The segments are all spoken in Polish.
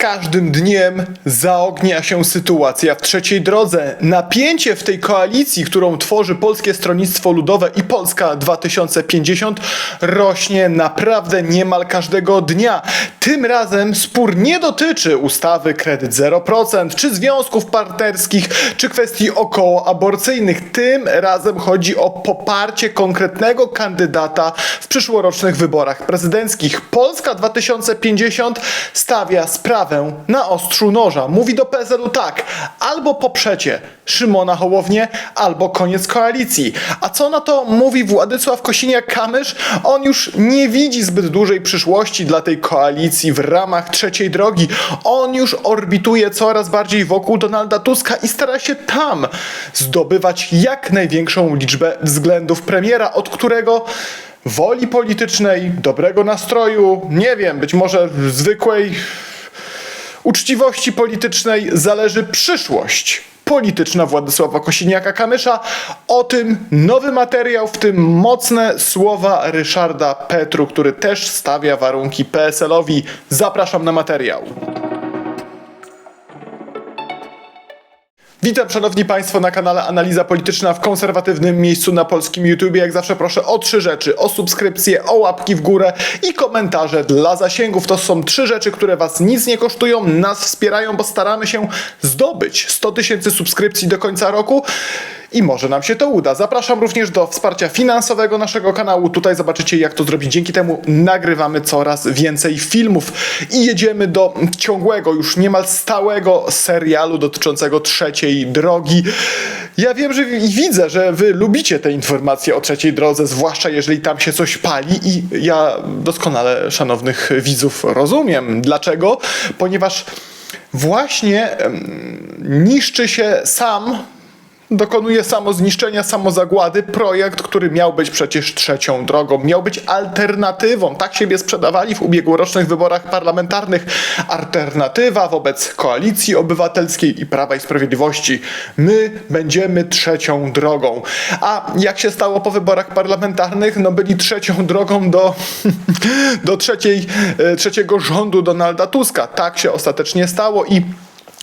każdym dniem zaognia się sytuacja w trzeciej drodze. Napięcie w tej koalicji, którą tworzy Polskie Stronnictwo Ludowe i Polska 2050 rośnie naprawdę niemal każdego dnia. Tym razem spór nie dotyczy ustawy kredyt 0%, czy związków partnerskich, czy kwestii okołoaborcyjnych. Tym razem chodzi o poparcie konkretnego kandydata w przyszłorocznych wyborach prezydenckich. Polska 2050 stawia sprawę na ostrzu noża. Mówi do PSL-u tak, albo poprzecie Szymona Hołownię, albo koniec koalicji. A co na to mówi Władysław Kosiniak-Kamysz? On już nie widzi zbyt dużej przyszłości dla tej koalicji w ramach trzeciej drogi. On już orbituje coraz bardziej wokół Donalda Tuska i stara się tam zdobywać jak największą liczbę względów premiera, od którego woli politycznej, dobrego nastroju, nie wiem, być może zwykłej uczciwości politycznej zależy przyszłość polityczna Władysława Kosiniaka-Kamysza. O tym nowy materiał, w tym mocne słowa Ryszarda Petru, który też stawia warunki PSL-owi. Zapraszam na materiał. Witam szanowni państwo na kanale Analiza Polityczna w konserwatywnym miejscu na polskim YouTube. Jak zawsze proszę o trzy rzeczy: o subskrypcję, o łapki w górę i komentarze dla zasięgów. To są trzy rzeczy, które was nic nie kosztują, nas wspierają, bo staramy się zdobyć 100 tysięcy subskrypcji do końca roku. I może nam się to uda. Zapraszam również do wsparcia finansowego naszego kanału. Tutaj zobaczycie, jak to zrobić. Dzięki temu nagrywamy coraz więcej filmów i jedziemy do ciągłego, już niemal stałego serialu dotyczącego trzeciej drogi. Ja wiem, że widzę, że wy lubicie te informacje o trzeciej drodze, zwłaszcza jeżeli tam się coś pali i ja doskonale szanownych widzów rozumiem. Dlaczego? Ponieważ właśnie niszczy się sam dokonuje samozniszczenia, samozagłady projekt, który miał być przecież trzecią drogą, miał być alternatywą. Tak siebie sprzedawali w ubiegłorocznych wyborach parlamentarnych. Alternatywa wobec koalicji obywatelskiej i Prawa i Sprawiedliwości. My będziemy trzecią drogą. A jak się stało po wyborach parlamentarnych? No byli trzecią drogą do, do trzeciej, e, trzeciego rządu Donalda Tuska. Tak się ostatecznie stało i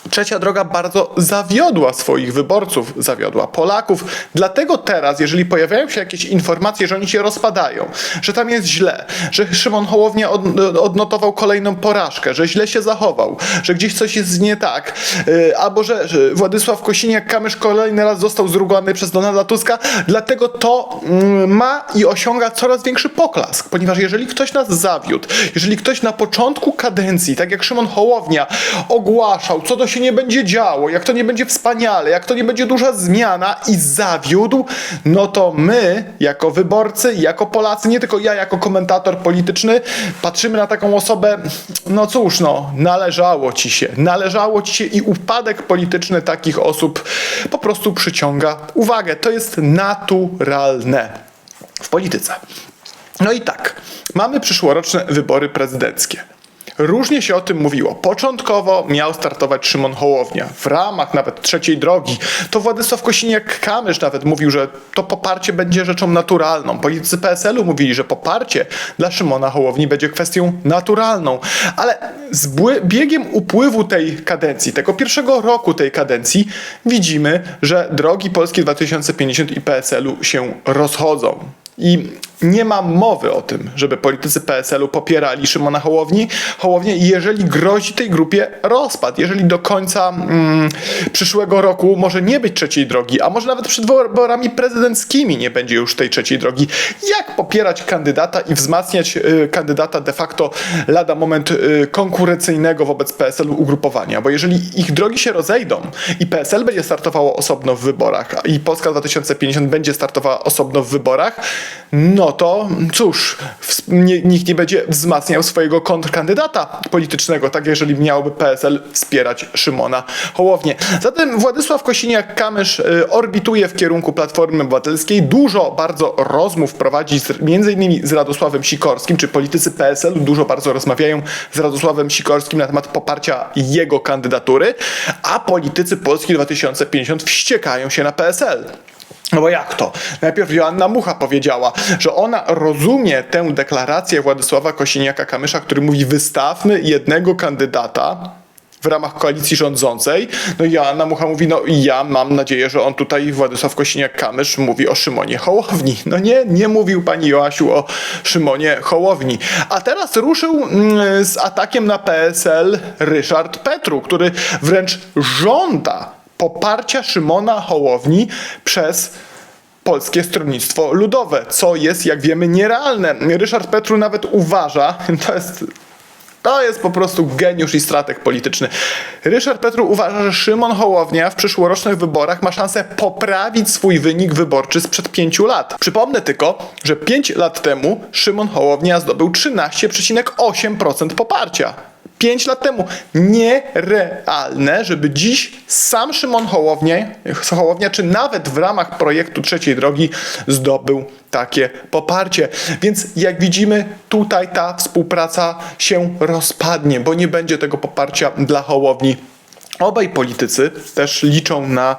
Trzecia droga bardzo zawiodła swoich wyborców, zawiodła Polaków. Dlatego teraz, jeżeli pojawiają się jakieś informacje, że oni się rozpadają, że tam jest źle, że Szymon Hołownia od, odnotował kolejną porażkę, że źle się zachował, że gdzieś coś jest nie tak, yy, albo że, Władysław Kosiniak-Kamysz kolejny raz został zrugany przez Donalda Tuska, dlatego to mm, ma i osiąga coraz większy poklask, ponieważ jeżeli ktoś nas zawiódł, jeżeli ktoś na początku kadencji, tak jak Szymon Hołownia, ogłaszał, co się nie będzie działo, jak to nie będzie wspaniale, jak to nie będzie duża zmiana i zawiódł, no to my, jako wyborcy, jako Polacy, nie tylko ja, jako komentator polityczny, patrzymy na taką osobę, no cóż, no, należało ci się, należało ci się i upadek polityczny takich osób po prostu przyciąga uwagę. To jest naturalne w polityce. No i tak, mamy przyszłoroczne wybory prezydenckie. Różnie się o tym mówiło. Początkowo miał startować Szymon Hołownia. W ramach nawet trzeciej drogi to Władysław Kosiniak-Kamysz nawet mówił, że to poparcie będzie rzeczą naturalną. Politycy PSL-u mówili, że poparcie dla Szymona Hołowni będzie kwestią naturalną. Ale z biegiem upływu tej kadencji, tego pierwszego roku tej kadencji, widzimy, że drogi Polski 2050 i PSL-u się rozchodzą. I nie ma mowy o tym, żeby politycy PSL-u popierali Szymona Hołowni, Hołownię jeżeli grozi tej grupie rozpad, jeżeli do końca mm, przyszłego roku może nie być trzeciej drogi, a może nawet przed wyborami prezydenckimi nie będzie już tej trzeciej drogi, jak popierać kandydata i wzmacniać y, kandydata de facto lada moment y, konkurencyjnego wobec PSL-u ugrupowania, bo jeżeli ich drogi się rozejdą i PSL będzie startowało osobno w wyborach i Polska 2050 będzie startowała osobno w wyborach, no to cóż, nie, nikt nie będzie wzmacniał swojego kontrkandydata politycznego, tak jeżeli miałby PSL wspierać Szymona Hołownię. Zatem Władysław Kosiniak-Kamysz y, orbituje w kierunku Platformy Obywatelskiej. Dużo bardzo rozmów prowadzi z, między innymi z Radosławem Sikorskim, czy politycy PSL-u dużo bardzo rozmawiają z Radosławem Sikorskim na temat poparcia jego kandydatury, a politycy Polski 2050 wściekają się na PSL. No bo jak to? Najpierw Joanna Mucha powiedziała, że ona rozumie tę deklarację Władysława Kosiniaka-Kamysza, który mówi wystawmy jednego kandydata w ramach koalicji rządzącej. No i Joanna Mucha mówi, no ja mam nadzieję, że on tutaj, Władysław Kosiniak-Kamysz, mówi o Szymonie Hołowni. No nie, nie mówił pani Joasiu o Szymonie Hołowni. A teraz ruszył mm, z atakiem na PSL Ryszard Petru, który wręcz żąda poparcia Szymona Hołowni przez Polskie Stronnictwo Ludowe, co jest, jak wiemy, nierealne. Ryszard Petru nawet uważa, to jest to jest po prostu geniusz i strateg polityczny. Ryszard Petru uważa, że Szymon Hołownia w przyszłorocznych wyborach ma szansę poprawić swój wynik wyborczy sprzed pięciu lat. Przypomnę tylko, że pięć lat temu Szymon Hołownia zdobył 13,8% poparcia. 5 lat temu. Nierealne, żeby dziś sam Szymon Hołownia, Hołownia, czy nawet w ramach projektu trzeciej drogi zdobył takie poparcie. Więc jak widzimy, tutaj ta współpraca się rozpadnie, bo nie będzie tego poparcia dla Hołowni. Obaj politycy też liczą na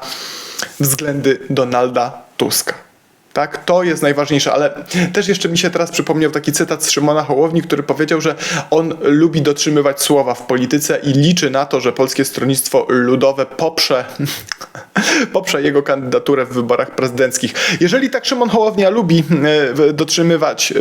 względy Donalda Tuska. Tak, to jest najważniejsze, ale też jeszcze mi się teraz przypomniał taki cytat z Szymona Hołowni, który powiedział, że on lubi dotrzymywać słowa w polityce i liczy na to, że Polskie Stronnictwo Ludowe poprze, poprze jego kandydaturę w wyborach prezydenckich. Jeżeli tak Szymon Hołownia lubi e, dotrzymywać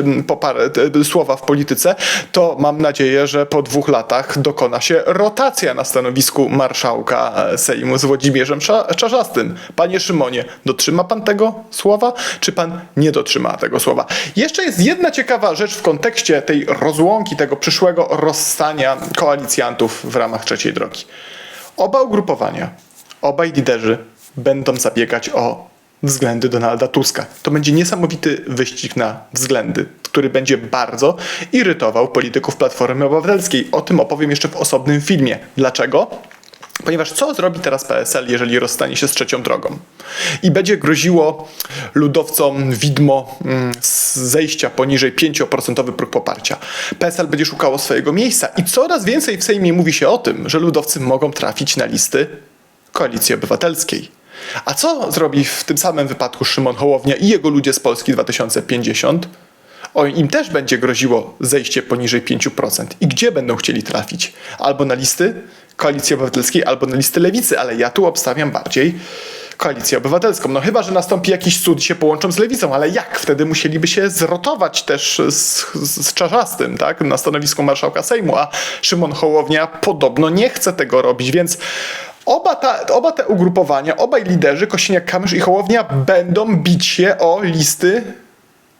e, słowa w polityce, to mam nadzieję, że po dwóch latach dokona się rotacja na stanowisku marszałka e, Sejmu z Włodzimierzem Czarzastym. Panie Szymonie, dotrzyma pan tego słowa, czy pan nie dotrzyma tego słowa? Jeszcze jest jedna ciekawa rzecz w kontekście tej rozłąki, tego przyszłego rozstania koalicjantów w ramach trzeciej drogi. Oba ugrupowania, obaj liderzy będą zabiegać o względy Donalda Tuska. To będzie niesamowity wyścig na względy, który będzie bardzo irytował polityków Platformy Obywatelskiej. O tym opowiem jeszcze w osobnym filmie. Dlaczego? Ponieważ co zrobi teraz PSL, jeżeli rozstanie się z trzecią drogą? I będzie groziło ludowcom widmo mm, zejścia poniżej 5% próg poparcia. PSL będzie szukało swojego miejsca i coraz więcej w Sejmie mówi się o tym, że ludowcy mogą trafić na listy Koalicji Obywatelskiej. A co zrobi w tym samym wypadku Szymon Hołownia i jego ludzie z Polski 2050? O, im też będzie groziło zejście poniżej 5%. I gdzie będą chcieli trafić? Albo na listy Koalicji Obywatelskiej, albo na listy Lewicy, ale ja tu obstawiam bardziej Koalicję Obywatelską. No chyba, że nastąpi jakiś cud i się połączą z Lewicą, ale jak? Wtedy musieliby się zrotować też z, z, z Czarzastym, tak? Na stanowisku marszałka Sejmu, a Szymon Hołownia podobno nie chce tego robić, więc Oba, ta, oba te ugrupowania, obaj liderzy, Kosiniak-Kamysz i Hołownia, będą bić się o listy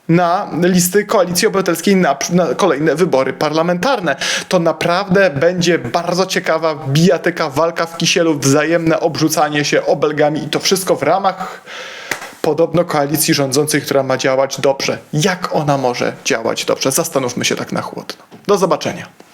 na listy Koalicji Obywatelskiej na, na kolejne wybory parlamentarne. To naprawdę będzie bardzo ciekawa bijatyka, walka w kisielu, wzajemne obrzucanie się obelgami i to wszystko w ramach podobno koalicji rządzącej, która ma działać dobrze. Jak ona może działać dobrze? Zastanówmy się tak na chłodno. Do zobaczenia.